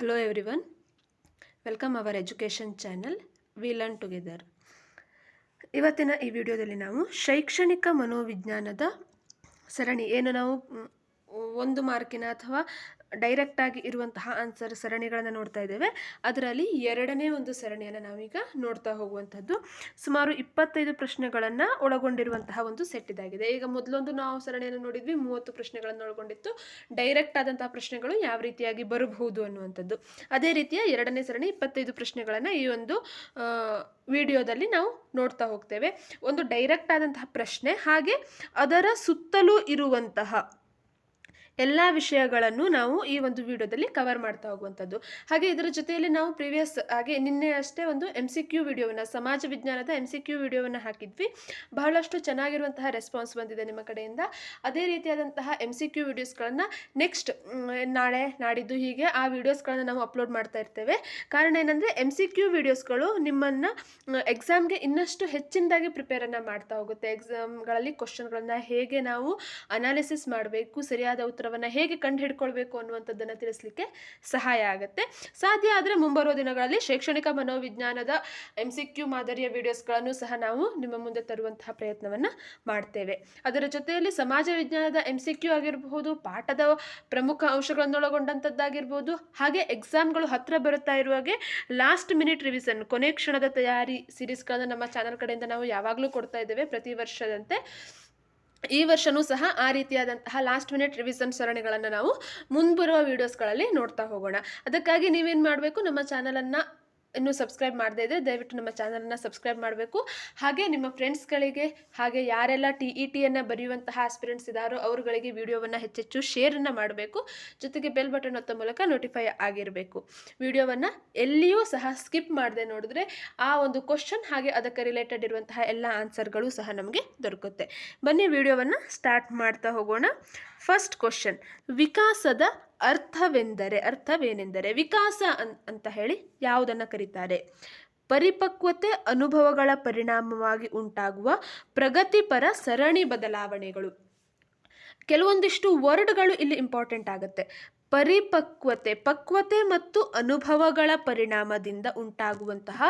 Hello everyone, welcome our education channel we learn together ಇವತ್ತಿನ ಈ ವಿಡಿಯೋದಲ್ಲಿ ನಾವು ಶೈಕ್ಷಣಿಕ ಮನೋವಿಜ್ಞಾನದ ಸರಣಿ ಏನು ನಾವು ಒಂದು ಮಾರ್ಕಿನ ಅಥವಾ ಡೈರೆಕ್ಟಾಗಿ ಇರುವಂತಹ ಆನ್ಸರ್ ಸರಣಿಗಳನ್ನು ನೋಡ್ತಾ ಇದ್ದೇವೆ. ಅದರಲ್ಲಿ ಎರಡನೇ ಒಂದು ಸರಣಿಯನ್ನು ನಾವೀಗ ನೋಡ್ತಾ ಹೋಗುವಂಥದ್ದು. ಸುಮಾರು ಇಪ್ಪತ್ತೈದು ಪ್ರಶ್ನೆಗಳನ್ನು ಒಳಗೊಂಡಿರುವಂತಹ ಒಂದು ಸೆಟ್ ಇದಾಗಿದೆ. ಈಗ ಮೊದಲೊಂದು ನಾವು ಸರಣಿಯನ್ನು ನೋಡಿದ್ವಿ, ಮೂವತ್ತು ಪ್ರಶ್ನೆಗಳನ್ನು ಒಳಗೊಂಡಿತ್ತು. ಡೈರೆಕ್ಟ್ ಆದಂತಹ ಪ್ರಶ್ನೆಗಳು ಯಾವ ರೀತಿಯಾಗಿ ಬರಬಹುದು ಅನ್ನುವಂಥದ್ದು. ಅದೇ ರೀತಿಯ ಎರಡನೇ ಸರಣಿ ಇಪ್ಪತ್ತೈದು ಪ್ರಶ್ನೆಗಳನ್ನು ಈ ಒಂದು ವಿಡಿಯೋದಲ್ಲಿ ನಾವು ನೋಡ್ತಾ ಹೋಗ್ತೇವೆ. ಒಂದು ಡೈರೆಕ್ಟ್ ಆದಂತಹ ಪ್ರಶ್ನೆ, ಹಾಗೆ ಅದರ ಸುತ್ತಲೂ ಇರುವಂತಹ ಎಲ್ಲ ವಿಷಯಗಳನ್ನು ನಾವು ಈ ಒಂದು ವಿಡಿಯೋದಲ್ಲಿ ಕವರ್ ಮಾಡ್ತಾ ಹೋಗುವಂಥದ್ದು. ಹಾಗೆ ಇದರ ಜೊತೆಯಲ್ಲಿ ನಾವು ಪ್ರಿವಿಯಸ್ ಹಾಗೆ ನಿನ್ನೆ ಅಷ್ಟೇ ಒಂದು ಎಂ ಸಿ ಕ್ಯೂ ವಿಡಿಯೋವನ್ನು, ಸಮಾಜ ವಿಜ್ಞಾನದ ಎಂ ಸಿ ಕ್ಯೂ ವಿಡಿಯೋವನ್ನು ಹಾಕಿದ್ವಿ. ಬಹಳಷ್ಟು ಚೆನ್ನಾಗಿರುವಂತಹ ರೆಸ್ಪಾನ್ಸ್ ಬಂದಿದೆ ನಿಮ್ಮ ಕಡೆಯಿಂದ. ಅದೇ ರೀತಿಯಾದಂತಹ ಎಂ ಸಿ ಕ್ಯೂ ವಿಡಿಯೋಸ್ಗಳನ್ನು ನೆಕ್ಸ್ಟ್ ನಾಳೆ, ನಾಡಿದ್ದು ಹೀಗೆ ಆ ವಿಡಿಯೋಸ್ಗಳನ್ನು ನಾವು ಅಪ್ಲೋಡ್ ಮಾಡ್ತಾ ಇರ್ತೇವೆ. ಕಾರಣ ಏನಂದರೆ ಎಂ ಸಿ ಕ್ಯೂ ವಿಡಿಯೋಸ್ಗಳು ನಿಮ್ಮನ್ನು ಎಕ್ಸಾಮ್ಗೆ ಇನ್ನಷ್ಟು ಹೆಚ್ಚಿನದಾಗಿ ಪ್ರಿಪೇರನ್ನು ಮಾಡ್ತಾ ಹೋಗುತ್ತೆ. ಎಕ್ಸಾಮ್ಗಳಲ್ಲಿ ಕ್ವಶನ್ಗಳನ್ನು ಹೇಗೆ ನಾವು ಅನಾಲಿಸಿಸ್ ಮಾಡಬೇಕು, ಸರಿಯಾದ ಉತ್ತರವನ್ನು ಹೇಗೆ ಕಂಡುಹಿಡ್ಕೊಳ್ಬೇಕು ಅನ್ನುವಂಥದ್ದನ್ನು ತಿಳಿಸ್ಲಿಕ್ಕೆ ಸಹಾಯ ಆಗುತ್ತೆ. ಸಾಧ್ಯ ಆದರೆ ಮುಂಬರುವ ದಿನಗಳಲ್ಲಿ ಶೈಕ್ಷಣಿಕ ಮನೋವಿಜ್ಞಾನದ ಎಂ ಸಿ ಕ್ಯೂ ಮಾದರಿಯ ವಿಡಿಯೋಸ್ಗಳನ್ನು ಸಹ ನಾವು ನಿಮ್ಮ ಮುಂದೆ ತರುವಂತಹ ಪ್ರಯತ್ನವನ್ನು ಮಾಡ್ತೇವೆ. ಅದರ ಜೊತೆಯಲ್ಲಿ ಸಮಾಜ ವಿಜ್ಞಾನದ ಎಂ ಸಿ ಕ್ಯೂ ಆಗಿರಬಹುದು, ಪಾಠದ ಪ್ರಮುಖ ಅಂಶಗಳನ್ನೊಳಗೊಂಡಂಥದ್ದಾಗಿರ್ಬೋದು ಹಾಗೆ ಎಕ್ಸಾಮ್ಗಳು ಹತ್ತಿರ ಬರುತ್ತಾ ಇರುವಾಗೆ ಲಾಸ್ಟ್ ಮಿನಿಟ್ ರಿವಿಷನ್ ಕೊನೆ ಕ್ಷಣದ ತಯಾರಿ ಸೀರೀಸ್ಗಳನ್ನು ನಮ್ಮ ಚಾನಲ್ ಕಡೆಯಿಂದ ನಾವು ಯಾವಾಗಲೂ ಕೊಡ್ತಾ ಇದ್ದೇವೆ ಪ್ರತಿ ವರ್ಷದಂತೆ. ಈ ವರ್ಷನೂ ಸಹ ಆ ರೀತಿಯಾದಂತಹ ಲಾಸ್ಟ್ ಮಿನಿಟ್ ರಿವಿಸನ್ ಸರಣಿಗಳನ್ನು ನಾವು ಮುಂಬರುವ ವೀಡಿಯೋಸ್ಗಳಲ್ಲಿ ನೋಡ್ತಾ ಹೋಗೋಣ. ಅದಕ್ಕಾಗಿ ನೀವೇನು ಮಾಡಬೇಕು? ನಮ್ಮ ಚಾನಲನ್ನು ಇನ್ನೂ ಸಬ್ಸ್ಕ್ರೈಬ್ ಮಾಡದೇ ಇದ್ದರೆ ದಯವಿಟ್ಟು ನಮ್ಮ ಚಾನಲನ್ನು ಸಬ್ಸ್ಕ್ರೈಬ್ ಮಾಡಬೇಕು. ಹಾಗೆ ನಿಮ್ಮ ಫ್ರೆಂಡ್ಸ್ಗಳಿಗೆ ಹಾಗೆ ಯಾರೆಲ್ಲ ಟಿ ಇ ಟಿಯನ್ನು ಬರೆಯುವಂತಹ ಆಸ್ಪಿರೆಂಟ್ಸ್ ಇದ್ದಾರೋ ಅವರುಗಳಿಗೆ ವಿಡಿಯೋವನ್ನು ಹೆಚ್ಚೆಚ್ಚು ಶೇರನ್ನು ಮಾಡಬೇಕು. ಜೊತೆಗೆ ಬೆಲ್ ಬಟನ್ ಒತ್ತ ಮೂಲಕ ನೋಟಿಫೈ ಆಗಿರಬೇಕು. ವಿಡಿಯೋವನ್ನು ಎಲ್ಲಿಯೂ ಸಹ ಸ್ಕಿಪ್ ಮಾಡದೆ ನೋಡಿದ್ರೆ ಆ ಒಂದು ಕ್ವಶನ್ ಹಾಗೆ ಅದಕ್ಕೆ ರಿಲೇಟೆಡ್ ಇರುವಂತಹ ಎಲ್ಲ ಆನ್ಸರ್ಗಳು ಸಹ ನಮಗೆ ದೊರಕುತ್ತೆ. ಬನ್ನಿ ವಿಡಿಯೋವನ್ನು ಸ್ಟಾರ್ಟ್ ಮಾಡ್ತಾ ಹೋಗೋಣ. ಫಸ್ಟ್ ಕ್ವಶನ್ ವಿಕಾಸದ ಅರ್ಥವೆಂದರೆ, ಅರ್ಥವೇನೆಂದರೆ, ವಿಕಾಸ ಅನ್, ಅಂತ ಹೇಳಿ ಯಾವುದನ್ನು ಕರೀತಾರೆ? ಪರಿಪಕ್ವತೆ ಅನುಭವಗಳ ಪರಿಣಾಮವಾಗಿ ಉಂಟಾಗುವ ಪ್ರಗತಿಪರ ಸರಣಿ ಬದಲಾವಣೆಗಳು. ಕೆಲವೊಂದಿಷ್ಟು ವರ್ಡ್ಗಳು ಇಲ್ಲಿ ಇಂಪಾರ್ಟೆಂಟ್ ಆಗುತ್ತೆ. ಪರಿಪಕ್ವತೆ, ಪಕ್ವತೆ ಮತ್ತು ಅನುಭವಗಳ ಪರಿಣಾಮದಿಂದ ಉಂಟಾಗುವಂತಹ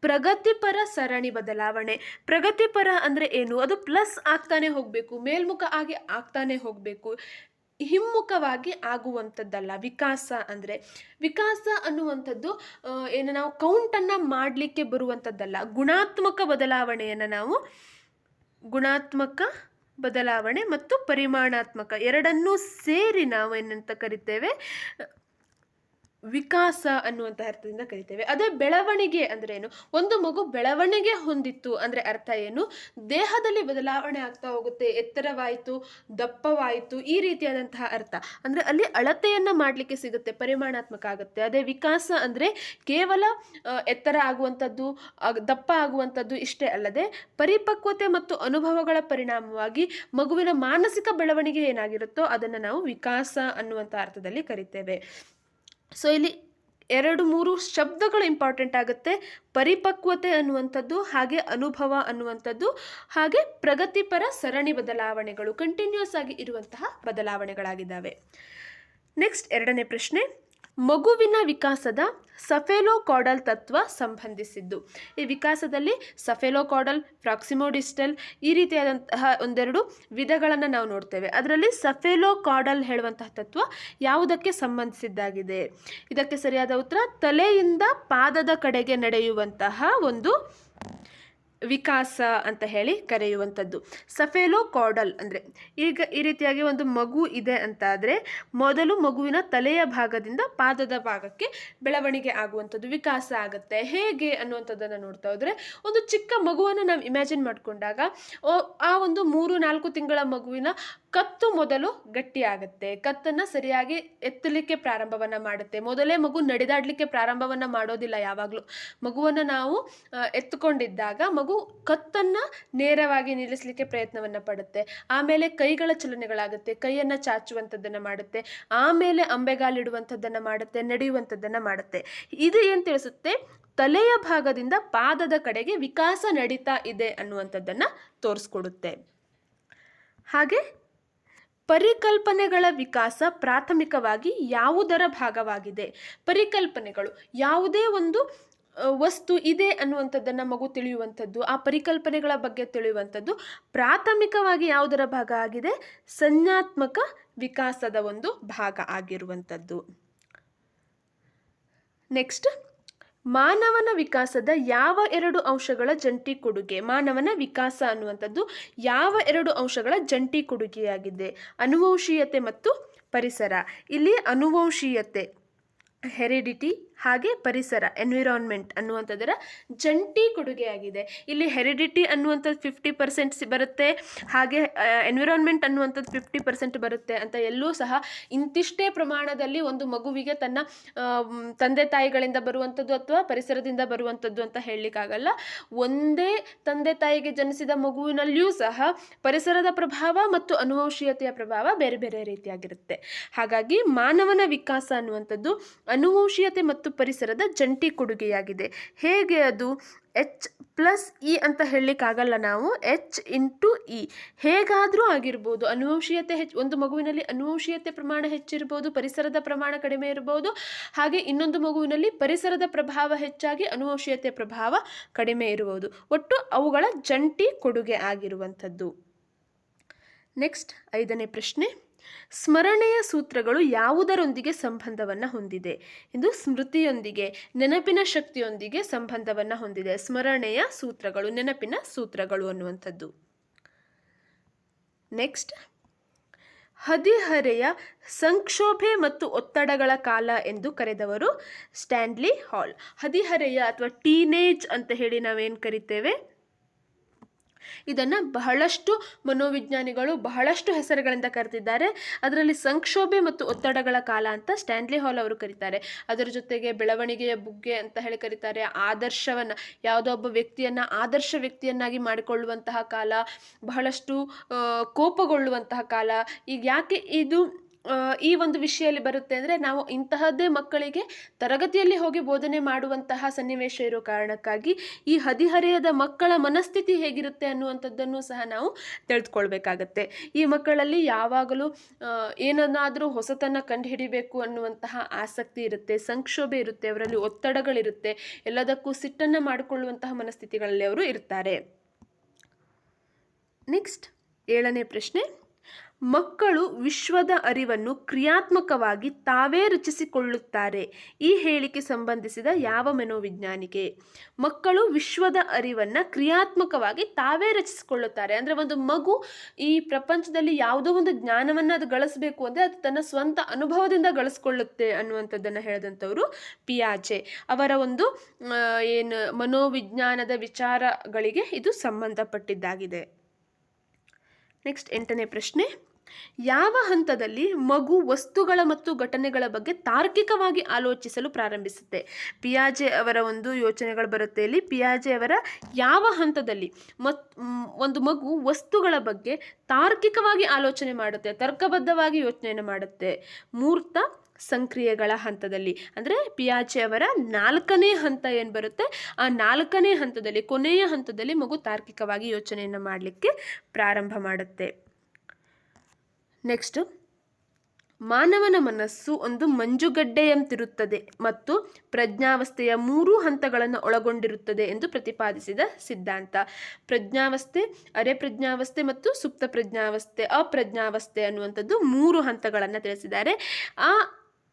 ಪ್ರಗತಿಪರ ಸರಣಿ ಬದಲಾವಣೆ. ಪ್ರಗತಿಪರ ಅಂದರೆ ಏನು? ಅದು ಪ್ಲಸ್ ಆಗ್ತಾನೆ ಹೋಗಬೇಕು, ಮೇಲ್ಮುಖ ಆಗಿ ಆಗ್ತಾನೆ ಹೋಗಬೇಕು, ಹಿಮ್ಮುಖವಾಗಿ ಆಗುವಂಥದ್ದಲ್ಲ. ವಿಕಾಸ ಅಂದರೆ, ವಿಕಾಸ ಅನ್ನುವಂಥದ್ದು ಏನು ನಾವು ಕೌಂಟನ್ನು ಮಾಡಲಿಕ್ಕೆ ಬರುವಂಥದ್ದಲ್ಲ. ಗುಣಾತ್ಮಕ ಬದಲಾವಣೆಯನ್ನು ನಾವು ಗುಣಾತ್ಮಕ ಬದಲಾವಣೆ ಮತ್ತು ಪರಿಮಾಣಾತ್ಮಕ ಎರಡನ್ನೂ ಸೇರಿ ನಾವು ಏನಂತ ಕರಿತೇವೆ? ವಿಕಾಸ ಅನ್ನುವಂಥ ಅರ್ಥದಿಂದ ಕರಿತೇವೆ ಅದೇ ಬೆಳವಣಿಗೆ ಅಂದ್ರೆ ಏನು? ಒಂದು ಮಗು ಬೆಳವಣಿಗೆ ಹೊಂದಿತ್ತು ಅಂದರೆ ಅರ್ಥ ಏನು? ದೇಹದಲ್ಲಿ ಬದಲಾವಣೆ ಆಗ್ತಾ ಹೋಗುತ್ತೆ, ಎತ್ತರವಾಯಿತು, ದಪ್ಪವಾಯಿತು, ಈ ರೀತಿಯಾದಂತಹ ಅರ್ಥ. ಅಂದರೆ ಅಲ್ಲಿ ಅಳತೆಯನ್ನು ಮಾಡಲಿಕ್ಕೆ ಸಿಗುತ್ತೆ, ಪರಿಮಾಣಾತ್ಮಕ ಆಗುತ್ತೆ. ಅದೇ ವಿಕಾಸ ಅಂದರೆ ಕೇವಲ ಎತ್ತರ ಆಗುವಂಥದ್ದು ದಪ್ಪ ಆಗುವಂಥದ್ದು ಇಷ್ಟೇ ಅಲ್ಲದೆ ಪರಿಪಕ್ವತೆ ಮತ್ತು ಅನುಭವಗಳ ಪರಿಣಾಮವಾಗಿ ಮಗುವಿನ ಮಾನಸಿಕ ಬೆಳವಣಿಗೆ ಏನಾಗಿರುತ್ತೋ ಅದನ್ನು ನಾವು ವಿಕಾಸ ಅನ್ನುವಂಥ ಅರ್ಥದಲ್ಲಿ ಕರಿತೇವೆ. ಸೊ ಇಲ್ಲಿ ಎರಡು ಮೂರು ಶಬ್ದಗಳು ಇಂಪಾರ್ಟೆಂಟ್ ಆಗುತ್ತೆ. ಪರಿಪಕ್ವತೆ ಅನ್ನುವಂಥದ್ದು, ಹಾಗೆ ಅನುಭವ ಅನ್ನುವಂಥದ್ದು, ಹಾಗೆ ಪ್ರಗತಿಪರ ಸರಣಿ ಬದಲಾವಣೆಗಳು ಕಂಟಿನ್ಯೂಸ್ ಆಗಿ ಇರುವಂತಹ ಬದಲಾವಣೆಗಳಾಗಿದ್ದಾವೆ. ನೆಕ್ಸ್ಟ್ ಎರಡನೇ ಪ್ರಶ್ನೆ ಮಗುವಿನ ವಿಕಾಸದ ಸಫೆಲೋಕಾಡಲ್ ತತ್ವ ಸಂಬಂಧಿಸಿದ್ದು. ಈ ವಿಕಾಸದಲ್ಲಿ ಸಫೆಲೋಕಾಡಲ್ ಪ್ರಾಕ್ಸಿಮೋಡಿಸ್ಟಲ್ ಈ ರೀತಿಯಾದಂತಹ ಒಂದೆರಡು ವಿಧಗಳನ್ನು ನಾವು ನೋಡ್ತೇವೆ. ಅದರಲ್ಲಿ ಸಫೆಲೋಕಾಡಲ್ ಹೇಳುವಂತಹ ತತ್ವ ಯಾವುದಕ್ಕೆ ಸಂಬಂಧಿಸಿದ್ದಾಗಿದೆ? ಇದಕ್ಕೆ ಸರಿಯಾದ ಉತ್ತರ, ತಲೆಯಿಂದ ಪಾದದ ಕಡೆಗೆ ನಡೆಯುವಂತಹ ಒಂದು ವಿಕಾಸ ಅಂತ ಹೇಳಿ ಕರೆಯುವಂಥದ್ದು. ಸಫೇಲೋ ಕಾಡಲ್ ಅಂದರೆ ಈಗ ಈ ರೀತಿಯಾಗಿ ಒಂದು ಮಗು ಇದೆ ಅಂತಾದರೆ ಮೊದಲು ಮಗುವಿನ ತಲೆಯ ಭಾಗದಿಂದ ಪಾದದ ಭಾಗಕ್ಕೆ ಬೆಳವಣಿಗೆ ಆಗುವಂಥದ್ದು, ವಿಕಾಸ ಆಗುತ್ತೆ. ಹೇಗೆ ಅನ್ನುವಂಥದ್ದನ್ನು ನೋಡ್ತಾ ಹೋದರೆ ಒಂದು ಚಿಕ್ಕ ಮಗುವನ್ನು ನಾವು ಇಮ್ಯಾಜಿನ್ ಮಾಡಿಕೊಂಡಾಗ ಆ ಒಂದು ಮೂರು ನಾಲ್ಕು ತಿಂಗಳ ಮಗುವಿನ ಕತ್ತು ಮೊದಲು ಗಟ್ಟಿಯಾಗುತ್ತೆ. ಕತ್ತನ್ನು ಸರಿಯಾಗಿ ಎತ್ತಲಿಕ್ಕೆ ಪ್ರಾರಂಭವನ್ನು ಮಾಡುತ್ತೆ. ಮೊದಲೇ ಮಗು ನಡೆದಾಡಲಿಕ್ಕೆ ಪ್ರಾರಂಭವನ್ನು ಮಾಡೋದಿಲ್ಲ ಯಾವಾಗಲೂ. ಮಗುವನ್ನು ನಾವು ಎತ್ತುಕೊಂಡಿದ್ದಾಗ ಮಗು ಕತ್ತನ್ನು ನೇರವಾಗಿ ನಿಲ್ಲಿಸಲಿಕ್ಕೆ ಪ್ರಯತ್ನವನ್ನು ಪಡುತ್ತೆ. ಆಮೇಲೆ ಕೈಗಳ ಚಲನೆಗಳಾಗುತ್ತೆ. ಕೈಯನ್ನು ಚಾಚುವಂಥದ್ದನ್ನು ಮಾಡುತ್ತೆ. ಆಮೇಲೆ ಅಂಬೆಗಾಲಿಡುವಂಥದ್ದನ್ನು ಮಾಡುತ್ತೆ. ನಡೆಯುವಂಥದ್ದನ್ನು ಮಾಡುತ್ತೆ. ಇದು ಏನು ತಿಳಿಸುತ್ತೆ? ತಲೆಯ ಭಾಗದಿಂದ ಪಾದದ ಕಡೆಗೆ ವಿಕಾಸ ನಡೀತಾ ಇದೆ ಅನ್ನುವಂಥದ್ದನ್ನು ತೋರಿಸ್ಕೊಡುತ್ತೆ. ಹಾಗೆ ಪರಿಕಲ್ಪನೆಗಳ ವಿಕಾಸ ಪ್ರಾಥಮಿಕವಾಗಿ ಯಾವುದರ ಭಾಗವಾಗಿದೆ? ಪರಿಕಲ್ಪನೆಗಳು ಯಾವುದೇ ಒಂದು ವಸ್ತು ಇದೆ ಅನ್ನುವಂಥದ್ದನ್ನು ಮಗು ತಿಳಿಯುವಂಥದ್ದು, ಆ ಪರಿಕಲ್ಪನೆಗಳ ಬಗ್ಗೆ ತಿಳಿಯುವಂಥದ್ದು ಪ್ರಾಥಮಿಕವಾಗಿ ಯಾವುದರ ಭಾಗ ಆಗಿದೆ? ಸಂಜ್ಞಾತ್ಮಕ ವಿಕಾಸದ ಒಂದು ಭಾಗ ಆಗಿರುವಂಥದ್ದು. ನೆಕ್ಸ್ಟ್. ಮಾನವನ ವಿಕಾಸದ ಯಾವ ಎರಡು ಅಂಶಗಳ ಜಂಟಿ ಕೊಡುಗೆ? ಮಾನವನ ವಿಕಾಸ ಅನ್ನುವಂಥದ್ದು ಯಾವ ಎರಡು ಅಂಶಗಳ ಜಂಟಿ ಕೊಡುಗೆಯಾಗಿದೆ? ಅನುವಂಶೀಯತೆ ಮತ್ತು ಪರಿಸರ. ಇಲ್ಲಿ ಅನುವಂಶೀಯತೆ, ಹೆರಿಡಿಟಿ ಹಾಗೆ ಪರಿಸರ ಎನ್ವಿರಾನ್ಮೆಂಟ್ ಅನ್ನುವಂಥದ್ದರ ಜಂಟಿ ಕೊಡುಗೆಯಾಗಿದೆ. ಇಲ್ಲಿ ಹೆರಿಡಿಟಿ ಅನ್ನುವಂಥದ್ದು ಫಿಫ್ಟಿ ಪರ್ಸೆಂಟ್ ಬರುತ್ತೆ, ಹಾಗೆ ಎನ್ವಿರಾನ್ಮೆಂಟ್ ಅನ್ನುವಂಥದ್ದು ಫಿಫ್ಟಿ ಪರ್ಸೆಂಟ್ ಬರುತ್ತೆ ಅಂತ ಎಲ್ಲೂ ಸಹ ಇಂತಿಷ್ಟೇ ಪ್ರಮಾಣದಲ್ಲಿ ಒಂದು ಮಗುವಿಗೆ ತನ್ನ ತಂದೆ ತಾಯಿಗಳಿಂದ ಬರುವಂಥದ್ದು ಅಥವಾ ಪರಿಸರದಿಂದ ಬರುವಂಥದ್ದು ಅಂತ ಹೇಳಲಿಕ್ಕಾಗಲ್ಲ. ಒಂದೇ ತಂದೆ ತಾಯಿಗೆ ಜನಿಸಿದ ಮಗುವಿನಲ್ಲಿಯೂ ಸಹ ಪರಿಸರದ ಪ್ರಭಾವ ಮತ್ತು ಅನುವಂಶೀಯತೆಯ ಪ್ರಭಾವ ಬೇರೆ ಬೇರೆ ರೀತಿಯಾಗಿರುತ್ತೆ. ಹಾಗಾಗಿ ಮಾನವನ ವಿಕಾಸ ಅನ್ನುವಂಥದ್ದು ಅನುವಂಶೀಯತೆ ಮತ್ತು ಪರಿಸರದ ಜಂಟಿ ಕೊಡುಗೆಯಾಗಿದೆ. ಹೇಗೆ ಅದು ಎಚ್ ಪ್ಲಸ್ ಇ ಅಂತ ಹೇಳಲಿಕ್ಕಾಗಲ್ಲ ನಾವು? H into E. ಹೇಗಾದರೂ ಆಗಿರ್ಬೋದು, ಅನುವಂಶೀಯತೆ ಹೆಚ್ಚು ಒಂದು ಮಗುವಿನಲ್ಲಿ ಅನುವಂಶೀಯತೆ ಪ್ರಮಾಣ ಹೆಚ್ಚಿರ್ಬೋದು, ಪರಿಸರದ ಪ್ರಮಾಣ ಕಡಿಮೆ ಇರ್ಬೋದು, ಹಾಗೆ ಇನ್ನೊಂದು ಮಗುವಿನಲ್ಲಿ ಪರಿಸರದ ಪ್ರಭಾವ ಹೆಚ್ಚಾಗಿ ಅನುವಂಶೀಯತೆ ಪ್ರಭಾವ ಕಡಿಮೆ ಇರುವುದು ಒಟ್ಟು ಅವುಗಳ ಜಂಟಿ ಕೊಡುಗೆ ಆಗಿರುವಂಥದ್ದು. ನೆಕ್ಸ್ಟ್ ಐದನೇ ಪ್ರಶ್ನೆ. ಸ್ಮರಣೆಯ ಸೂತ್ರಗಳು ಯಾವುದರೊಂದಿಗೆ ಸಂಬಂಧವನ್ನು ಹೊಂದಿದೆ? ಇದು ಸ್ಮೃತಿಯೊಂದಿಗೆ, ನೆನಪಿನ ಶಕ್ತಿಯೊಂದಿಗೆ ಸಂಬಂಧವನ್ನು ಹೊಂದಿದೆ. ಸ್ಮರಣೆಯ ಸೂತ್ರಗಳು, ನೆನಪಿನ ಸೂತ್ರಗಳು ಅನ್ನುವಂಥದ್ದು. ನೆಕ್ಸ್ಟ್ ಹದಿಹರೆಯ ಸಂಕ್ಷೋಭೆ ಮತ್ತು ಒತ್ತಡಗಳ ಕಾಲ ಎಂದು ಕರೆದವರು ಸ್ಟ್ಯಾನ್ಲಿ ಹಾಲ್. ಹದಿಹರೆಯ ಅಥವಾ ಟೀನೇಜ್ ಅಂತ ಹೇಳಿ ನಾವೇನು ಕರಿತೇವೆ? ಇದನ್ನು ಬಹಳಷ್ಟು ಮನೋವಿಜ್ಞಾನಿಗಳು ಬಹಳಷ್ಟು ಹೆಸರುಗಳಿಂದ ಕರೆದಿದ್ದಾರೆ. ಅದರಲ್ಲಿ ಸಂಕ್ಷೋಭೆ ಮತ್ತು ಒತ್ತಡಗಳ ಕಾಲ ಅಂತ ಸ್ಟ್ಯಾನ್ಲಿ ಹಾಲ್ ಅವರು ಕರೀತಾರೆ. ಅದರ ಜೊತೆಗೆ ಬೆಳವಣಿಗೆಯ ಬುಗ್ಗೆ ಅಂತ ಹೇಳಿ ಕರೀತಾರೆ. ಆದರ್ಶವನ್ನು, ಯಾವುದೋ ಒಬ್ಬ ವ್ಯಕ್ತಿಯನ್ನು ಆದರ್ಶ ವ್ಯಕ್ತಿಯನ್ನಾಗಿ ಮಾಡಿಕೊಳ್ಳುವಂತಹ ಕಾಲ, ಬಹಳಷ್ಟು ಕೋಪಗೊಳ್ಳುವಂತಹ ಕಾಲ. ಈಗ ಯಾಕೆ ಇದು ಈ ಒಂದು ವಿಷಯದಲ್ಲಿ ಬರುತ್ತೆ ಅಂದರೆ ನಾವು ಇಂತಹದ್ದೇ ಮಕ್ಕಳಿಗೆ ತರಗತಿಯಲ್ಲಿ ಹೋಗಿ ಬೋಧನೆ ಮಾಡುವಂತಹ ಸನ್ನಿವೇಶ ಇರೋ ಕಾರಣಕ್ಕಾಗಿ ಈ ಹದಿಹರೆಯದ ಮಕ್ಕಳ ಮನಸ್ಥಿತಿ ಹೇಗಿರುತ್ತೆ ಅನ್ನುವಂಥದ್ದನ್ನು ಸಹ ನಾವು ತಿಳಿದುಕೊಳ್ಬೇಕಾಗತ್ತೆ ಈ ಮಕ್ಕಳಲ್ಲಿ ಯಾವಾಗಲೂ ಏನನ್ನಾದರೂ ಹೊಸತನ್ನು ಕಂಡುಹಿಡಿಬೇಕು ಅನ್ನುವಂತಹ ಆಸಕ್ತಿ ಇರುತ್ತೆ, ಸಂಕ್ಷೋಭೆ ಇರುತ್ತೆ, ಅವರಲ್ಲಿ ಒತ್ತಡಗಳಿರುತ್ತೆ, ಎಲ್ಲದಕ್ಕೂ ಸಿಟ್ಟನ್ನು ಮಾಡಿಕೊಳ್ಳುವಂತಹ ಮನಸ್ಥಿತಿಗಳಲ್ಲಿ ಅವರು ಇರ್ತಾರೆ. ನೆಕ್ಸ್ಟ್ ಏಳನೇ ಪ್ರಶ್ನೆ. ಮಕ್ಕಳು ವಿಶ್ವದ ಅರಿವನ್ನು ಕ್ರಿಯಾತ್ಮಕವಾಗಿ ತಾವೇ ರಚಿಸಿಕೊಳ್ಳುತ್ತಾರೆ. ಈ ಹೇಳಿಕೆ ಸಂಬಂಧಿಸಿದ ಯಾವ ಮನೋವಿಜ್ಞಾನಿಗೆ ಮಕ್ಕಳು ವಿಶ್ವದ ಅರಿವನ್ನು ಕ್ರಿಯಾತ್ಮಕವಾಗಿ ತಾವೇ ರಚಿಸಿಕೊಳ್ಳುತ್ತಾರೆ. ಅಂದರೆ ಒಂದು ಮಗು ಈ ಪ್ರಪಂಚದಲ್ಲಿ ಯಾವುದೋ ಒಂದು ಜ್ಞಾನವನ್ನು ಅದು ಗಳಿಸಬೇಕು ಅಂದರೆ ಅದು ತನ್ನ ಸ್ವಂತ ಅನುಭವದಿಂದ ಗಳಿಸ್ಕೊಳ್ಳುತ್ತೆ ಅನ್ನುವಂಥದ್ದನ್ನು ಹೇಳಿದಂಥವರು ಪಿಯಾಜೆ. ಅವರ ಒಂದು ಏನು ಮನೋವಿಜ್ಞಾನದ ವಿಚಾರಗಳಿಗೆ ಇದು ಸಂಬಂಧಪಟ್ಟಿದ್ದಾಗಿದೆ. ನೆಕ್ಸ್ಟ್ ಎಂಟನೇ ಪ್ರಶ್ನೆ. ಯಾವ ಹಂತದಲ್ಲಿ ಮಗು ವಸ್ತುಗಳ ಮತ್ತು ಘಟನೆಗಳ ಬಗ್ಗೆ ತಾರ್ಕಿಕವಾಗಿ ಆಲೋಚಿಸಲು ಪ್ರಾರಂಭಿಸುತ್ತೆ? ಪಿಯಾಜೆ ಅವರ ಒಂದು ಯೋಚನೆಗಳು ಬರುತ್ತೆ ಇಲ್ಲಿ. ಪಿಯಾಜೆ ಅವರ ಯಾವ ಹಂತದಲ್ಲಿ ಮತ್ ಒಂದು ಮಗು ವಸ್ತುಗಳ ಬಗ್ಗೆ ತಾರ್ಕಿಕವಾಗಿ ಆಲೋಚನೆ ಮಾಡುತ್ತೆ, ತರ್ಕಬದ್ಧವಾಗಿ ಯೋಚನೆಯನ್ನು ಮಾಡುತ್ತೆ? ಮೂರ್ತ ಸಂಕ್ರಿಯೆಗಳ ಹಂತದಲ್ಲಿ. ಅಂದರೆ ಪಿಯಾಜೆ ಅವರ ನಾಲ್ಕನೇ ಹಂತ ಏನು ಬರುತ್ತೆ? ಆ ನಾಲ್ಕನೇ ಹಂತದಲ್ಲಿ, ಕೊನೆಯ ಹಂತದಲ್ಲಿ ಮಗು ತಾರ್ಕಿಕವಾಗಿ ಯೋಚನೆಯನ್ನು ಮಾಡಲಿಕ್ಕೆ ಪ್ರಾರಂಭ ಮಾಡುತ್ತೆ. ನೆಕ್ಸ್ಟ್ ಮಾನವನ ಮನಸ್ಸು ಒಂದು ಮಂಜುಗಡ್ಡೆಯಂತಿರುತ್ತದೆ ಮತ್ತು ಪ್ರಜ್ಞಾವಸ್ಥೆಯ ಮೂರು ಹಂತಗಳನ್ನು ಒಳಗೊಂಡಿರುತ್ತದೆ ಎಂದು ಪ್ರತಿಪಾದಿಸಿದ ಸಿದ್ಧಾಂತ. ಪ್ರಜ್ಞಾವಸ್ಥೆ ಅರೆ ಪ್ರಜ್ಞಾವಸ್ಥೆ ಮತ್ತು ಸುಪ್ತ ಪ್ರಜ್ಞಾವಸ್ಥೆ ಅಪ್ರಜ್ಞಾವಸ್ಥೆ ಅನ್ನುವಂಥದ್ದು ಮೂರು ಹಂತಗಳನ್ನು ತಿಳಿಸಿದ್ದಾರೆ. ಆ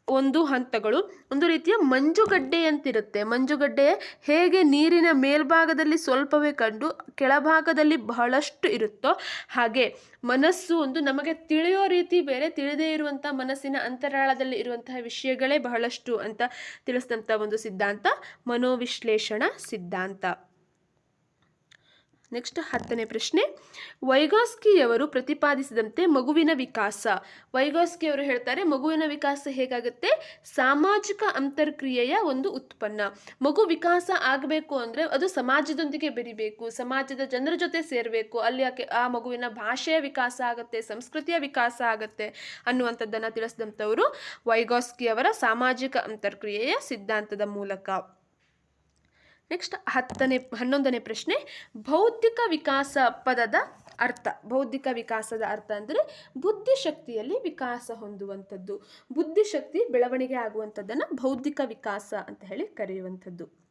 ಒಂದು ಹಂತಗಳು. ಒಂದು ರೀತಿಯ ಮಂಜುಗಡ್ಡೆ ಅಂತಿರುತ್ತೆ. ಮಂಜುಗಡ್ಡೆ ಹೇಗೆ ನೀರಿನ ಮೇಲ್ಭಾಗದಲ್ಲಿ ಸ್ವಲ್ಪವೇ ಕಂಡು ಕೆಳಭಾಗದಲ್ಲಿ ಬಹಳಷ್ಟು ಇರುತ್ತೋ ಹಾಗೆ ಮನಸ್ಸು ಒಂದು ನಮಗೆ ತಿಳಿಯೋ ರೀತಿ ಬೇರೆ, ತಿಳಿದೇ ಇರುವಂಥ ಮನಸ್ಸಿನ ಅಂತರಾಳದಲ್ಲಿ ಇರುವಂತಹ ವಿಷಯಗಳೇ ಬಹಳಷ್ಟು ಅಂತ ತಿಳಿಸಿದಂಥ ಒಂದು ಸಿದ್ಧಾಂತ ಮನೋವಿಶ್ಲೇಷಣ ಸಿದ್ಧಾಂತ. ನೆಕ್ಸ್ಟ್ ಹತ್ತನೇ ಪ್ರಶ್ನೆ. ವೈಗಾಸ್ಕಿಯವರು ಪ್ರತಿಪಾದಿಸಿದಂತೆ ಮಗುವಿನ ವಿಕಾಸ. ವೈಗಾಸ್ಕಿಯವರು ಹೇಳ್ತಾರೆ, ಮಗುವಿನ ವಿಕಾಸ ಹೇಗಾಗುತ್ತೆ? ಸಾಮಾಜಿಕ ಅಂತರ್ಕ್ರಿಯೆಯ ಒಂದು ಉತ್ಪನ್ನ. ಮಗು ವಿಕಾಸ ಆಗಬೇಕು ಅಂದರೆ ಅದು ಸಮಾಜದೊಂದಿಗೆ ಬೆರಿಬೇಕು, ಸಮಾಜದ ಜನರ ಜೊತೆ ಸೇರಬೇಕು. ಅಲ್ಲಿ ಆ ಮಗುವಿನ ಭಾಷೆಯ ವಿಕಾಸ ಆಗುತ್ತೆ, ಸಂಸ್ಕೃತಿಯ ವಿಕಾಸ ಆಗುತ್ತೆ ಅನ್ನುವಂಥದ್ದನ್ನು ತಿಳಿಸಿದಂಥವರು ವೈಗಾಸ್ಕಿಯವರ ಸಾಮಾಜಿಕ ಅಂತರ್ಕ್ರಿಯೆಯ ಸಿದ್ಧಾಂತದ ಮೂಲಕ. ನೆಕ್ಸ್ಟ್ ಹತ್ತನೇ, ಹನ್ನೊಂದನೇ ಪ್ರಶ್ನೆ. ಬೌದ್ಧಿಕ ವಿಕಾಸ ಪದದ ಅರ್ಥ. ಬೌದ್ಧಿಕ ವಿಕಾಸದ ಅರ್ಥ ಅಂದರೆ ಬುದ್ಧಿಶಕ್ತಿಯಲ್ಲಿ ವಿಕಾಸ ಹೊಂದುವಂಥದ್ದು. ಬುದ್ಧಿಶಕ್ತಿ ಬೆಳವಣಿಗೆ ಆಗುವಂಥದ್ದನ್ನು ಬೌದ್ಧಿಕ ವಿಕಾಸ ಅಂತ ಹೇಳಿ ಕರೆಯುವಂಥದ್ದು.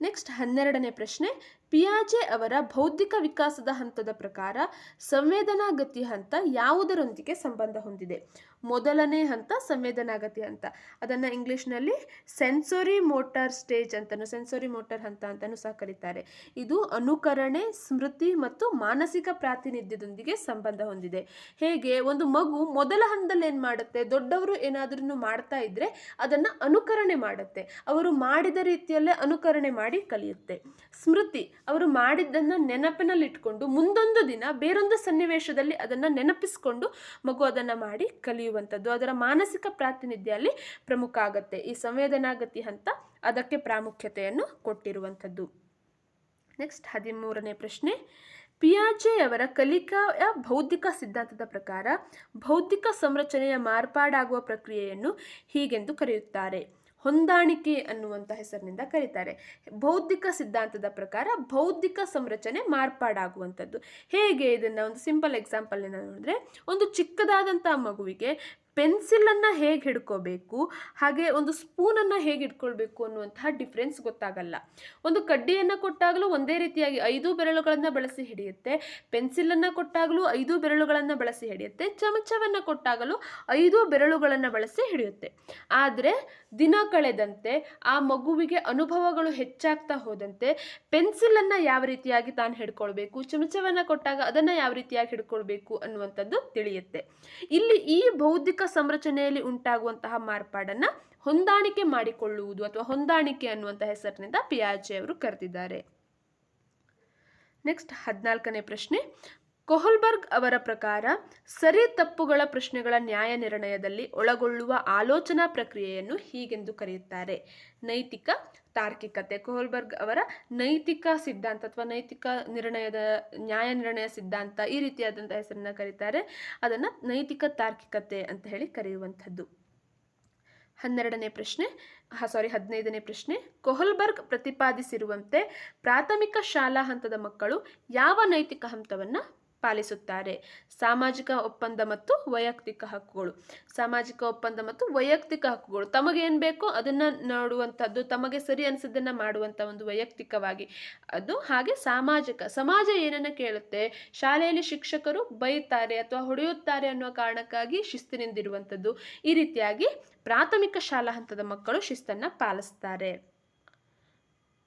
ನೆಕ್ಸ್ಟ್ ಹನ್ನೆರಡನೇ ಪ್ರಶ್ನೆ. ಪಿಯಾಜೆ ಅವರ ಬೌದ್ಧಿಕ ವಿಕಾಸದ ಹಂತದ ಪ್ರಕಾರ ಸಂವೇದನಾಗತಿ ಹಂತ ಯಾವುದರೊಂದಿಗೆ ಸಂಬಂಧ ಹೊಂದಿದೆ? ಮೊದಲನೇ ಹಂತ ಸಂವೇದನಾಗತಿ ಹಂತ. ಅದನ್ನು ಇಂಗ್ಲೀಷ್ನಲ್ಲಿ ಸೆನ್ಸೋರಿ ಮೋಟಾರ್ ಸ್ಟೇಜ್ ಅಂತಲೂ ಸೆನ್ಸೋರಿ ಮೋಟಾರ್ ಹಂತ ಅಂತಲೂ ಸಹ ಕರೀತಾರೆ. ಇದು ಅನುಕರಣೆ, ಸ್ಮೃತಿ ಮತ್ತು ಮಾನಸಿಕ ಪ್ರಾತಿನಿಧ್ಯದೊಂದಿಗೆ ಸಂಬಂಧ ಹೊಂದಿದೆ. ಹೇಗೆ? ಒಂದು ಮಗು ಮೊದಲ ಹಂತದಲ್ಲಿ ಏನು ಮಾಡುತ್ತೆ? ದೊಡ್ಡವರು ಏನಾದ್ರೂ ಮಾಡ್ತಾ ಇದ್ದರೆ ಅದನ್ನು ಅನುಕರಣೆ ಮಾಡುತ್ತೆ. ಅವರು ಮಾಡಿದ ರೀತಿಯಲ್ಲೇ ಅನುಕರಣೆ ಮಾಡಿ ಕಲಿಯುತ್ತೆ. ಸ್ಮೃತಿ ಅವರು ಮಾಡಿದ್ದನ್ನು ನೆನಪಿನಲ್ಲಿ ಇಟ್ಕೊಂಡು ಮುಂದೊಂದು ದಿನ ಬೇರೊಂದು ಸನ್ನಿವೇಶದಲ್ಲಿ ಅದನ್ನು ನೆನಪಿಸ್ಕೊಂಡು ಮಗು ಅದನ್ನು ಮಾಡಿ ಕಲಿಯುವಂಥದ್ದು. ಅದರ ಮಾನಸಿಕ ಪ್ರಾತಿನಿಧ್ಯ ಅಲ್ಲಿ ಪ್ರಮುಖ ಆಗುತ್ತೆ. ಈ ಸಂವೇದನಾಗತಿ ಹಂತ ಅದಕ್ಕೆ ಪ್ರಾಮುಖ್ಯತೆಯನ್ನು ಕೊಟ್ಟಿರುವಂಥದ್ದು. ನೆಕ್ಸ್ಟ್ ಹದಿಮೂರನೇ ಪ್ರಶ್ನೆ. ಪಿಯಾಜೆಯವರ ಕಲಿಕೆಯ ಬೌದ್ಧಿಕ ಸಿದ್ಧಾಂತದ ಪ್ರಕಾರ ಬೌದ್ಧಿಕ ಸಂರಚನೆಯ ಮಾರ್ಪಾಡಾಗುವ ಪ್ರಕ್ರಿಯೆಯನ್ನು ಹೀಗೆಂದು ಕರೆಯುತ್ತಾರೆ. ಹೊಂದಾಣಿಕೆ ಅನ್ನುವಂಥ ಹೆಸರಿನಿಂದ ಕರೀತಾರೆ. ಬೌದ್ಧಿಕ ಸಿದ್ಧಾಂತದ ಪ್ರಕಾರ ಬೌದ್ಧಿಕ ಸಂರಚನೆ ಮಾರ್ಪಾಡಾಗುವಂಥದ್ದು. ಹೇಗೆ ಇದನ್ನು ಒಂದು ಸಿಂಪಲ್ ಎಕ್ಸಾಂಪಲ್ ನೋಡಿದ್ರೆ, ಒಂದು ಚಿಕ್ಕದಾದಂಥ ಮಗುವಿಗೆ ಪೆನ್ಸಿಲನ್ನು ಹೇಗೆ ಹಿಡ್ಕೋಬೇಕು, ಹಾಗೆ ಒಂದು ಸ್ಪೂನನ್ನು ಹೇಗೆ ಹಿಡ್ಕೊಳ್ಬೇಕು ಅನ್ನುವಂತಹ ಡಿಫ್ರೆನ್ಸ್ ಗೊತ್ತಾಗಲ್ಲ. ಒಂದು ಕಡ್ಡಿಯನ್ನು ಕೊಟ್ಟಾಗಲೂ ಒಂದೇ ರೀತಿಯಾಗಿ ಐದು ಬೆರಳುಗಳನ್ನು ಬಳಸಿ ಹಿಡಿಯುತ್ತೆ, ಪೆನ್ಸಿಲನ್ನು ಕೊಟ್ಟಾಗಲೂ ಐದು ಬೆರಳುಗಳನ್ನು ಬಳಸಿ ಹಿಡಿಯುತ್ತೆ, ಚಮಚವನ್ನು ಕೊಟ್ಟಾಗಲೂ ಐದು ಬೆರಳುಗಳನ್ನು ಬಳಸಿ ಹಿಡಿಯುತ್ತೆ. ಆದರೆ ದಿನ ಕಳೆದಂತೆ ಆ ಮಗುವಿಗೆ ಅನುಭವಗಳು ಹೆಚ್ಚಾಗ್ತಾ ಹೋದಂತೆ ಪೆನ್ಸಿಲನ್ನು ಯಾವ ರೀತಿಯಾಗಿ ತಾನು ಹಿಡ್ಕೊಳ್ಬೇಕು, ಚಮಚವನ್ನು ಕೊಟ್ಟಾಗ ಅದನ್ನು ಯಾವ ರೀತಿಯಾಗಿ ಹಿಡ್ಕೊಳ್ಬೇಕು ಅನ್ನುವಂಥದ್ದು ತಿಳಿಯುತ್ತೆ. ಇಲ್ಲಿ ಈ ಬೌದ್ಧಿಕ ಸಂರಚನೆಯಲ್ಲಿ ಉಂಟಾಗುವಂತಹ ಮಾರ್ಪಾಡನ್ನು ಹೊಂದಾಣಿಕೆ ಮಾಡಿಕೊಳ್ಳುವುದು ಅಥವಾ ಹೊಂದಾಣಿಕೆ ಅನ್ನುವಂಥ ಹೆಸರಿನಿಂದ ಪಿಯಾಜೆ ಅವರು ಕರೆದಿದ್ದಾರೆ. ನೆಕ್ಸ್ಟ್ ಹದಿನಾಲ್ಕನೇ ಪ್ರಶ್ನೆ. ಕೊಹಲ್ಬರ್ಗ್ ಅವರ ಪ್ರಕಾರ, ಸರಿ ತಪ್ಪುಗಳ ಪ್ರಶ್ನೆಗಳ ನ್ಯಾಯ ನಿರ್ಣಯದಲ್ಲಿ ಒಳಗೊಳ್ಳುವ ಆಲೋಚನಾ ಪ್ರಕ್ರಿಯೆಯನ್ನು ಹೀಗೆಂದು ಕರೆಯುತ್ತಾರೆ. ನೈತಿಕ ತಾರ್ಕಿಕತೆ. ಕೊಹಲ್ಬರ್ಗ್ ಅವರ ನೈತಿಕ ಸಿದ್ಧಾಂತ ಅಥವಾ ನೈತಿಕ ನಿರ್ಣಯದ, ನ್ಯಾಯ ನಿರ್ಣಯ ಸಿದ್ಧಾಂತ ಈ ರೀತಿಯಾದಂಥ ಹೆಸರನ್ನು ಕರೀತಾರೆ. ಅದನ್ನು ನೈತಿಕ ತಾರ್ಕಿಕತೆ ಅಂತ ಹೇಳಿ ಕರೆಯುವಂಥದ್ದು. ಹನ್ನೆರಡನೇ ಪ್ರಶ್ನೆ ಸಾರಿ ಹದಿನೈದನೇ ಪ್ರಶ್ನೆ. ಕೊಹಲ್ಬರ್ಗ್ ಪ್ರತಿಪಾದಿಸಿರುವಂತೆ ಪ್ರಾಥಮಿಕ ಶಾಲಾ ಹಂತದ ಮಕ್ಕಳು ಯಾವ ನೈತಿಕ ಹಂತವನ್ನು ಪಾಲಿಸುತ್ತಾರೆ. ಸಾಮಾಜಿಕ ಒಪ್ಪಂದ ಮತ್ತು ವೈಯಕ್ತಿಕ ಹಕ್ಕುಗಳು. ಸಾಮಾಜಿಕ ಒಪ್ಪಂದ ಮತ್ತು ವೈಯಕ್ತಿಕ ಹಕ್ಕುಗಳು. ತಮಗೇನು ಬೇಕೋ ಅದನ್ನು ನೋಡುವಂಥದ್ದು, ತಮಗೆ ಸರಿ ಅನಿಸಿದ್ದನ್ನು ಮಾಡುವಂಥ ಒಂದು ವೈಯಕ್ತಿಕವಾಗಿ. ಅದು ಹಾಗೆ ಸಾಮಾಜಿಕ. ಸಮಾಜ ಏನನ್ನು ಕೇಳುತ್ತೆ? ಶಾಲೆಯಲ್ಲಿ ಶಿಕ್ಷಕರು ಬೈತಾರೆ ಅಥವಾ ಹೊಡೆಯುತ್ತಾರೆ ಅನ್ನುವ ಕಾರಣಕ್ಕಾಗಿ ಶಿಸ್ತಿನಿಂದಿರುವಂಥದ್ದು. ಈ ರೀತಿಯಾಗಿ ಪ್ರಾಥಮಿಕ ಶಾಲಾ ಹಂತದ ಮಕ್ಕಳು ಶಿಸ್ತನ್ನು ಪಾಲಿಸ್ತಾರೆ.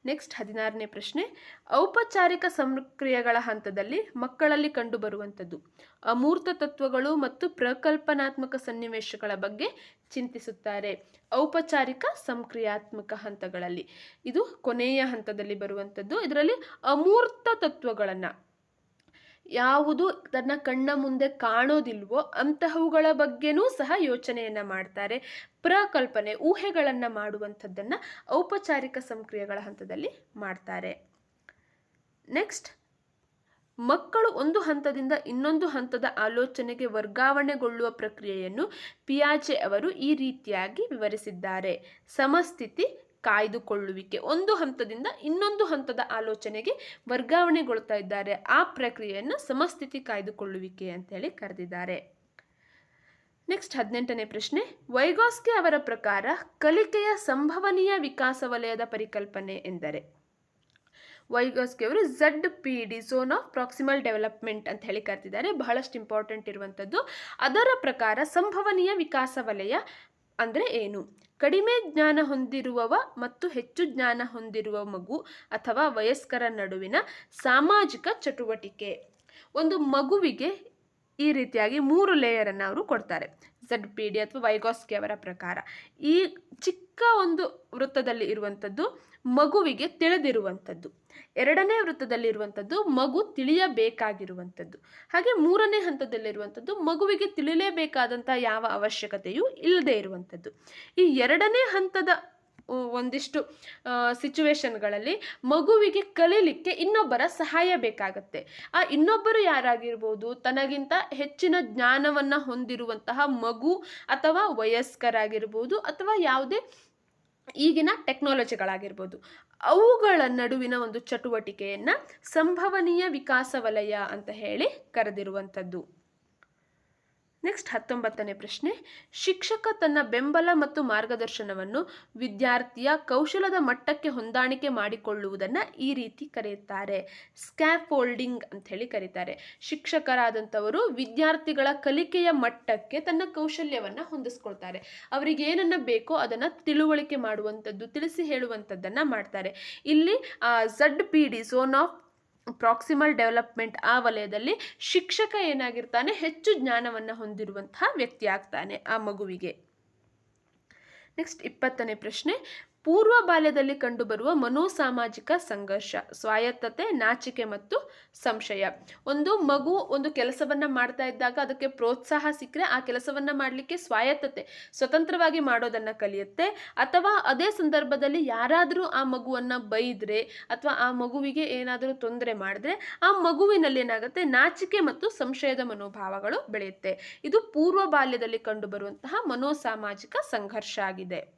ನೆಕ್ಸ್ಟ್ ಹದಿನಾರನೇ ಪ್ರಶ್ನೆ. ಔಪಚಾರಿಕ ಸಂಕ್ರಿಯೆಗಳ ಹಂತದಲ್ಲಿ ಮಕ್ಕಳಲ್ಲಿ ಕಂಡುಬರುವಂಥದ್ದು. ಅಮೂರ್ತ ತತ್ವಗಳು ಮತ್ತು ಪ್ರಕಲ್ಪನಾತ್ಮಕ ಸನ್ನಿವೇಶಗಳ ಬಗ್ಗೆ ಚಿಂತಿಸುತ್ತಾರೆ. ಔಪಚಾರಿಕ ಸಂಕ್ರಿಯಾತ್ಮಕ ಹಂತಗಳಲ್ಲಿ. ಇದು ಕೊನೆಯ ಹಂತದಲ್ಲಿ ಬರುವಂಥದ್ದು. ಇದರಲ್ಲಿ ಅಮೂರ್ತ ತತ್ವಗಳನ್ನು ಯಾವುದು ತನ್ನ ಕಣ್ಣ ಮುಂದೆ ಕಾಣೋದಿಲ್ವೋ ಅಂತಹವುಗಳ ಬಗ್ಗೆನೂ ಸಹ ಯೋಚನೆಯನ್ನು ಮಾಡ್ತಾರೆ. ಪ್ರಕಲ್ಪನೆ, ಊಹೆಗಳನ್ನು ಮಾಡುವಂಥದ್ದನ್ನು ಔಪಚಾರಿಕ ಸಂಕ್ರಿಯೆಗಳ ಹಂತದಲ್ಲಿ ಮಾಡ್ತಾರೆ. ನೆಕ್ಸ್ಟ್, ಮಕ್ಕಳು ಒಂದು ಹಂತದಿಂದ ಇನ್ನೊಂದು ಹಂತದ ಆಲೋಚನೆಗೆ ವರ್ಗಾವಣೆಗೊಳ್ಳುವ ಪ್ರಕ್ರಿಯೆಯನ್ನು ಪಿಯಾಜೆ ಅವರು ಈ ರೀತಿಯಾಗಿ ವಿವರಿಸಿದ್ದಾರೆ. ಸಮಸ್ಥಿತಿ ಕಾಯ್ದುಕೊಳ್ಳುವಿಕೆ. ಒಂದು ಹಂತದಿಂದ ಇನ್ನೊಂದು ಹಂತದ ಆಲೋಚನೆಗೆ ವರ್ಗಾವಣೆಗೊಳ್ತಾ ಇದ್ದಾರೆ. ಆ ಪ್ರಕ್ರಿಯೆಯನ್ನು ಸಮಸ್ಥಿತಿ ಕಾಯ್ದುಕೊಳ್ಳುವಿಕೆ ಅಂತೇಳಿ ಕರೆದಿದ್ದಾರೆ. ನೆಕ್ಸ್ಟ್ ಹದಿನೆಂಟನೇ ಪ್ರಶ್ನೆ. ವೈಗಾಸ್ಕಿ ಅವರ ಪ್ರಕಾರ ಕಲಿಕೆಯ ಸಂಭವನೀಯ ವಿಕಾಸ ವಲಯದ ಪರಿಕಲ್ಪನೆ ಎಂದರೆ? ವೈಗಾಸ್ಕಿ ಅವರು Z P D zone of proximal development ಅಂತ ಹೇಳಿ ಕರೆದಿದ್ದಾರೆ. ಬಹಳಷ್ಟು ಇಂಪಾರ್ಟೆಂಟ್ ಇರುವಂಥದ್ದು. ಅದರ ಪ್ರಕಾರ ಸಂಭವನೀಯ ವಿಕಾಸ ವಲಯ ಅಂದರೆ ಏನು? ಕಡಿಮೆ ಜ್ಞಾನ ಹೊಂದಿರುವವ ಮತ್ತು ಹೆಚ್ಚು ಜ್ಞಾನ ಹೊಂದಿರುವ ಮಗು ಅಥವಾ ವಯಸ್ಕರ ನಡುವಿನ ಸಾಮಾಜಿಕ ಚಟುವಟಿಕೆ. ಒಂದು ಮಗುವಿಗೆ ಈ ರೀತಿಯಾಗಿ ಮೂರು ಲೇಯರನ್ನು ಅವರು ಕೊಡ್ತಾರೆ. ಝಡ್ ಪಿ ಡಿ ಅಥವಾ ವೈಗಾಸ್ಕಿ ಅವರ ಪ್ರಕಾರ. ಈ ಚಿಕ್ಕ ಒಂದು ವೃತ್ತದಲ್ಲಿ ಇರುವಂಥದ್ದು ಮಗುವಿಗೆ ತಿಳಿದಿರುವಂಥದ್ದು ಎರಡನೇ ವೃತ್ತದಲ್ಲಿ ಇರುವಂಥದ್ದು ಮಗು ತಿಳಿಯಬೇಕಾಗಿರುವಂಥದ್ದು ಹಾಗೆ ಮೂರನೇ ಹಂತದಲ್ಲಿರುವಂಥದ್ದು ಮಗುವಿಗೆ ತಿಳಿಯಲೇಬೇಕಾದಂಥ ಯಾವ ಅವಶ್ಯಕತೆಯೂ ಇಲ್ಲದೆ ಇರುವಂಥದ್ದು ಈ ಎರಡನೇ ಹಂತದ ಒಂದಿಷ್ಟು ಸಿಚುವೇಶನ್ಗಳಲ್ಲಿ ಮಗುವಿಗೆ ಕಲೀಲಿಕ್ಕೆ ಇನ್ನೊಬ್ಬರ ಸಹಾಯ ಬೇಕಾಗತ್ತೆ. ಆ ಇನ್ನೊಬ್ಬರು ಯಾರಾಗಿರ್ಬೋದು? ತನಗಿಂತ ಹೆಚ್ಚಿನ ಜ್ಞಾನವನ್ನು ಹೊಂದಿರುವಂತಹ ಮಗು ಅಥವಾ ವಯಸ್ಕರಾಗಿರ್ಬೋದು ಅಥವಾ ಯಾವುದೇ ಈಗಿನ ಟೆಕ್ನಾಲಜಿಗಳಾಗಿರ್ಬೋದು. ಅವುಗಳ ನಡುವಿನ ಒಂದು ಚಟುವಟಿಕೆಯನ್ನು ಸಂಭವನೀಯ ವಿಕಾಸ ವಲಯ ಅಂತ ಹೇಳಿ ಕರೆದಿರುವಂಥದ್ದು. ನೆಕ್ಸ್ಟ್ ಹತ್ತೊಂಬತ್ತನೇ ಪ್ರಶ್ನೆ. ಶಿಕ್ಷಕ ತನ್ನ ಬೆಂಬಲ ಮತ್ತು ಮಾರ್ಗದರ್ಶನವನ್ನು ವಿದ್ಯಾರ್ಥಿಯ ಕೌಶಲದ ಮಟ್ಟಕ್ಕೆ ಹೊಂದಾಣಿಕೆ ಮಾಡಿಕೊಳ್ಳುವುದನ್ನು ಈ ರೀತಿ ಕರೆಯುತ್ತಾರೆ. ಸ್ಕ್ಯಾಫೋಲ್ಡಿಂಗ್ ಅಂತ ಹೇಳಿ ಕರೀತಾರೆ. ಶಿಕ್ಷಕರಾದಂಥವರು ವಿದ್ಯಾರ್ಥಿಗಳ ಕಲಿಕೆಯ ಮಟ್ಟಕ್ಕೆ ತನ್ನ ಕೌಶಲ್ಯವನ್ನು ಹೊಂದಿಸ್ಕೊಳ್ತಾರೆ. ಅವರಿಗೆ ಏನನ್ನ ಬೇಕೋ ಅದನ್ನು ತಿಳುವಳಿಕೆ ಮಾಡುವಂಥದ್ದು, ತಿಳಿಸಿ ಹೇಳುವಂಥದ್ದನ್ನು ಮಾಡ್ತಾರೆ. ಇಲ್ಲಿ Z P D zone of proximal development ಆ ವಲಯದಲ್ಲಿ ಶಿಕ್ಷಕ ಏನಾಗಿರ್ತಾನೆ ಹೆಚ್ಚು ಜ್ಞಾನವನ್ನು ಹೊಂದಿರುವಂತಹ ವ್ಯಕ್ತಿ ಆಗ್ತಾನೆ ಆ ಮಗುವಿಗೆ. ನೆಕ್ಸ್ಟ್ ಇಪ್ಪತ್ತನೇ ಪ್ರಶ್ನೆ ಪೂರ್ವ ಬಾಲ್ಯದಲ್ಲಿ ಕಂಡುಬರುವ ಮನೋಸಾಮಾಜಿಕ ಸಂಘರ್ಷ, ಸ್ವಾಯತ್ತತೆ, ನಾಚಿಕೆ ಮತ್ತು ಸಂಶಯ. ಒಂದು ಮಗು ಒಂದು ಕೆಲಸವನ್ನ ಮಾಡ್ತಾ ಇದ್ದಾಗ ಅದಕ್ಕೆ ಪ್ರೋತ್ಸಾಹ ಸಿಕ್ಕರೆ ಆ ಕೆಲಸವನ್ನ ಮಾಡಲಿಕ್ಕೆ ಸ್ವಾಯತ್ತತೆ, ಸ್ವತಂತ್ರವಾಗಿ ಮಾಡೋದನ್ನ ಕಲಿಯುತ್ತೆ. ಅಥವಾ ಅದೇ ಸಂದರ್ಭದಲ್ಲಿ ಯಾರಾದರೂ ಆ ಮಗುವನ್ನ ಬೈದ್ರೆ ಅಥವಾ ಆ ಮಗುವಿಗೆ ಏನಾದರೂ ತೊಂದರೆ ಮಾಡಿದ್ರೆ ಆ ಮಗುವಿನಲ್ಲಿ ಏನಾಗುತ್ತೆ? ನಾಚಿಕೆ ಮತ್ತು ಸಂಶಯದ ಮನೋಭಾವಗಳು ಬೆಳೆಯುತ್ತೆ. ಇದು ಪೂರ್ವ ಬಾಲ್ಯದಲ್ಲಿ ಕಂಡುಬರುವಂತಹ ಮನೋಸಾಮಾಜಿಕ ಸಂಘರ್ಷ ಆಗಿದೆ.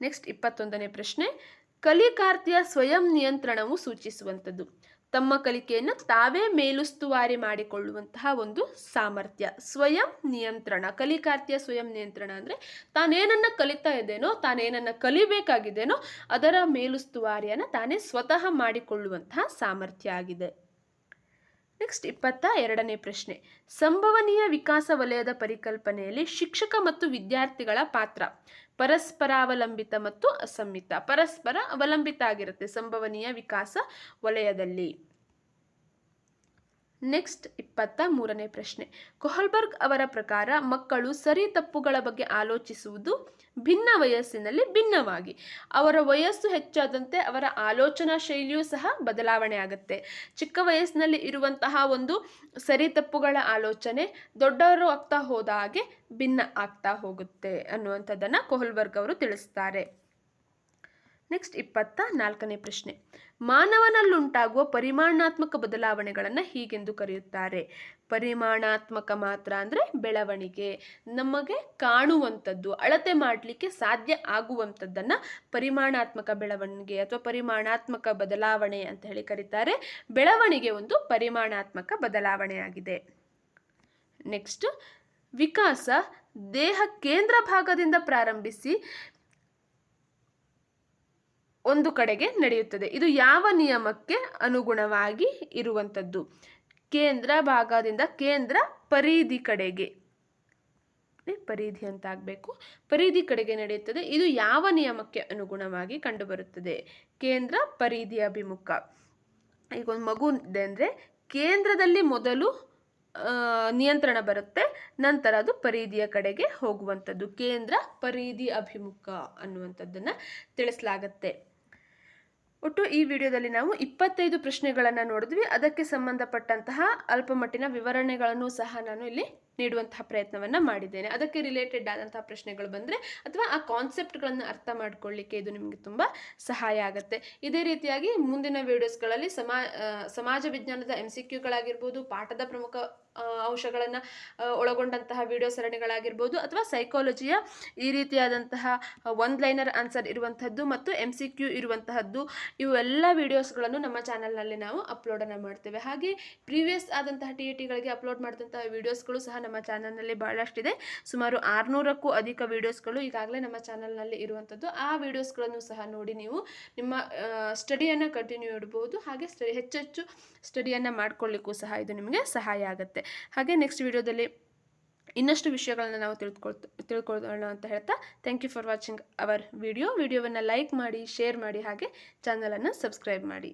ನೆಕ್ಸ್ಟ್ ಇಪ್ಪತ್ತೊಂದನೇ ಪ್ರಶ್ನೆ. ಕಲಿಕಾರ್ತಿಯ ಸ್ವಯಂ ನಿಯಂತ್ರಣವು ಸೂಚಿಸುವಂಥದ್ದು. ತಮ್ಮ ಕಲಿಕೆಯನ್ನು ತಾವೇ ಮೇಲುಸ್ತುವಾರಿ ಮಾಡಿಕೊಳ್ಳುವಂತಹ ಒಂದು ಸಾಮರ್ಥ್ಯ. ಸ್ವಯಂ ನಿಯಂತ್ರಣ. ಕಲಿಕಾರ್ತಿಯ ಸ್ವಯಂ ನಿಯಂತ್ರಣ ಅಂದರೆ ತಾನೇನನ್ನು ಕಲಿತಾ ಇದ್ದೇನೋ, ತಾನೇನನ್ನು ಕಲಿಬೇಕಾಗಿದ್ದೇನೋ ಅದರ ಮೇಲುಸ್ತುವಾರಿಯನ್ನು ತಾನೇ ಸ್ವತಃ ಮಾಡಿಕೊಳ್ಳುವಂತಹ ಸಾಮರ್ಥ್ಯ ಆಗಿದೆ. ನೆಕ್ಸ್ಟ್ ಇಪ್ಪತ್ತ ಎರಡನೇ ಪ್ರಶ್ನೆ. ಸಂಭವನೀಯ ವಿಕಾಸ ವಲಯದ ಪರಿಕಲ್ಪನೆಯಲ್ಲಿ ಶಿಕ್ಷಕ ಮತ್ತು ವಿದ್ಯಾರ್ಥಿಗಳ ಪಾತ್ರ. ಪರಸ್ಪರಾವಲಂಬಿತ ಮತ್ತು ಅಸಂಹಿತ ಪರಸ್ಪರ ಅವಲಂಬಿತ ಆಗಿರುತ್ತೆ ಸಂಭವನೀಯ ವಿಕಾಸ ವಲಯದಲ್ಲಿ. ನೆಕ್ಸ್ಟ್ ಇಪ್ಪತ್ತ ಮೂರನೇ ಪ್ರಶ್ನೆ. ಕೊಹಲ್ಬರ್ಗ್ ಅವರ ಪ್ರಕಾರ ಮಕ್ಕಳು ಸರಿ ತಪ್ಪುಗಳ ಬಗ್ಗೆ ಆಲೋಚಿಸುವುದು ಭಿನ್ನ ವಯಸ್ಸಿನಲ್ಲಿ ಭಿನ್ನವಾಗಿ. ಅವರ ವಯಸ್ಸು ಹೆಚ್ಚಾದಂತೆ ಅವರ ಆಲೋಚನಾ ಶೈಲಿಯೂ ಸಹ ಬದಲಾವಣೆ ಆಗುತ್ತೆ. ಚಿಕ್ಕ ವಯಸ್ಸಿನಲ್ಲಿ ಇರುವಂತಹ ಒಂದು ಸರಿ ತಪ್ಪುಗಳ ಆಲೋಚನೆ ದೊಡ್ಡವರು ಆಗ್ತಾ ಹೋದ ಹಾಗೆ ಭಿನ್ನ ಆಗ್ತಾ ಹೋಗುತ್ತೆ ಅನ್ನುವಂಥದ್ದನ್ನು ಕೊಹಲ್ಬರ್ಗ್ ಅವರು ತಿಳಿಸ್ತಾರೆ. ನೆಕ್ಸ್ಟ್ ಇಪ್ಪತ್ತ ನಾಲ್ಕನೇ ಪ್ರಶ್ನೆ. ಮಾನವನಲ್ಲುಂಟಾಗುವ ಪರಿಮಾಣಾತ್ಮಕ ಬದಲಾವಣೆಗಳನ್ನು ಹೀಗೆಂದು ಕರೆಯುತ್ತಾರೆ. ಪರಿಮಾಣಾತ್ಮಕ ಮಾತ್ರ ಅಂದರೆ ಬೆಳವಣಿಗೆ. ನಮಗೆ ಕಾಣುವಂಥದ್ದು, ಅಳತೆ ಮಾಡಲಿಕ್ಕೆ ಸಾಧ್ಯ ಆಗುವಂಥದ್ದನ್ನು ಪರಿಮಾಣಾತ್ಮಕ ಬೆಳವಣಿಗೆ ಅಥವಾ ಪರಿಮಾಣಾತ್ಮಕ ಬದಲಾವಣೆ ಅಂತ ಹೇಳಿ ಕರೀತಾರೆ. ಬೆಳವಣಿಗೆ ಒಂದು ಪರಿಮಾಣಾತ್ಮಕ ಬದಲಾವಣೆಯಾಗಿದೆ ನೆಕ್ಸ್ಟ್ ವಿಕಾಸ ದೇಹ ಕೇಂದ್ರ ಭಾಗದಿಂದ ಪ್ರಾರಂಭಿಸಿ ಒಂದು ಕಡೆಗೆ ನಡೆಯುತ್ತದೆ. ಇದು ಯಾವ ನಿಯಮಕ್ಕೆ ಅನುಗುಣವಾಗಿ ಇರುವಂಥದ್ದು? ಕೇಂದ್ರ ಭಾಗದಿಂದ ಕೇಂದ್ರ ಪರಿಧಿ ಕಡೆಗೆ. ಪರಿಧಿ ಅಂತ ಆಗಬೇಕು. ಪರಿಧಿ ಕಡೆಗೆ ನಡೆಯುತ್ತದೆ. ಇದು ಯಾವ ನಿಯಮಕ್ಕೆ ಅನುಗುಣವಾಗಿ ಕಂಡುಬರುತ್ತದೆ? ಕೇಂದ್ರ ಪರಿಧಿ ಅಭಿಮುಖ. ಈಗ ಒಂದು ಮಗು ಇದೆ ಅಂದರೆ ಕೇಂದ್ರದಲ್ಲಿ ಮೊದಲು ನಿಯಂತ್ರಣ ಬರುತ್ತೆ. ನಂತರ ಅದು ಪರಿಧಿಯ ಕಡೆಗೆ ಹೋಗುವಂಥದ್ದು. ಕೇಂದ್ರ ಪರಿಧಿ ಅಭಿಮುಖ ಅನ್ನುವಂಥದ್ದನ್ನು ತಿಳಿಸಲಾಗತ್ತೆ. ಒಟ್ಟು ಈ ವಿಡಿಯೋದಲ್ಲಿ ನಾವು ಇಪ್ಪತ್ತೈದು ಪ್ರಶ್ನೆಗಳನ್ನು ನೋಡಿದ್ವಿ. ಅದಕ್ಕೆ ಸಂಬಂಧಪಟ್ಟಂತಹ ಅಲ್ಪಮಟ್ಟಿನ ವಿವರಣೆಗಳನ್ನು ಸಹ ನಾನು ಇಲ್ಲಿ ನೀಡುವಂತಹ ಪ್ರಯತ್ನವನ್ನು ಮಾಡಿದ್ದೇನೆ. ಅದಕ್ಕೆ ರಿಲೇಟೆಡ್ ಆದಂತಹ ಪ್ರಶ್ನೆಗಳು ಬಂದರೆ ಅಥವಾ ಆ ಕಾನ್ಸೆಪ್ಟ್ಗಳನ್ನು ಅರ್ಥ ಮಾಡ್ಕೊಳ್ಳಿಕ್ಕೆ ಇದು ನಿಮಗೆ ತುಂಬ ಸಹಾಯ ಆಗುತ್ತೆ. ಇದೇ ರೀತಿಯಾಗಿ ಮುಂದಿನ ವಿಡಿಯೋಸ್ಗಳಲ್ಲಿ ಸಮಾ ಸಮಾಜ ವಿಜ್ಞಾನದ ಎಂ ಸಿ ಪಾಠದ ಪ್ರಮುಖ ಅಂಶಗಳನ್ನು ಒಳಗೊಂಡಂತಹ ವಿಡಿಯೋ ಸರಣಿಗಳಾಗಿರ್ಬೋದು ಅಥವಾ ಸೈಕಾಲಜಿಯ ಈ ರೀತಿಯಾದಂತಹ ಒನ್ ಲೈನರ್ ಆನ್ಸರ್ ಇರುವಂಥದ್ದು ಮತ್ತು ಎಂ ಸಿ ಕ್ಯೂ ಇರುವಂತಹದ್ದು ಇವೆಲ್ಲ ವಿಡಿಯೋಸ್ಗಳನ್ನು ನಮ್ಮ ಚಾನಲ್ನಲ್ಲಿ ನಾವು ಅಪ್ಲೋಡನ್ನು ಮಾಡ್ತೇವೆ. ಹಾಗೆ ಪ್ರೀವಿಯಸ್ ಆದಂತಹ ಟಿ ಇ ಟಿಗಳಿಗೆ ಅಪ್ಲೋಡ್ ಮಾಡಿದಂತಹ ವಿಡಿಯೋಸ್ಗಳು ಸಹ ನಮ್ಮ ಚಾನಲ್ನಲ್ಲಿ ಭಾಳಷ್ಟಿದೆ ಸುಮಾರು ಆರುನೂರಕ್ಕೂ ಅಧಿಕ ವೀಡಿಯೋಸ್ಗಳು ಈಗಾಗಲೇ ನಮ್ಮ ಚಾನಲ್ನಲ್ಲಿ ಇರುವಂಥದ್ದು ಆ ವಿಡಿಯೋಸ್ಗಳನ್ನು ಸಹ ನೋಡಿ ನೀವು ನಿಮ್ಮ ಸ್ಟಡಿಯನ್ನು ಕಂಟಿನ್ಯೂ ಇಡಬಹುದು ಹಾಗೆ ಸ್ಟಡಿ ಹೆಚ್ಚೆಚ್ಚು ಸ್ಟಡಿಯನ್ನು ಮಾಡ್ಕೊಳ್ಳಿಕ್ಕೂ ಸಹ ಇದು ನಿಮಗೆ ಸಹಾಯ ಆಗುತ್ತೆ. ಹಾಗೆ ನೆಕ್ಸ್ಟ್ ವಿಡಿಯೋದಲ್ಲಿ ಇನ್ನಷ್ಟು ವಿಷಯಗಳನ್ನ ನಾವು ತಿಳ್ಕೊಳ್ತಾ, ತಿಳ್ಕೊಳ್ಳೋಣ ಅಂತ ಹೇಳ್ತಾ thank you for watching our video video like ಮಾಡಿ ಶೇರ್ ಮಾಡಿ ಹಾಗೆ ಚಾನಲನ್ನು ಸಬ್ಸ್ಕ್ರೈಬ್ ಮಾಡಿ.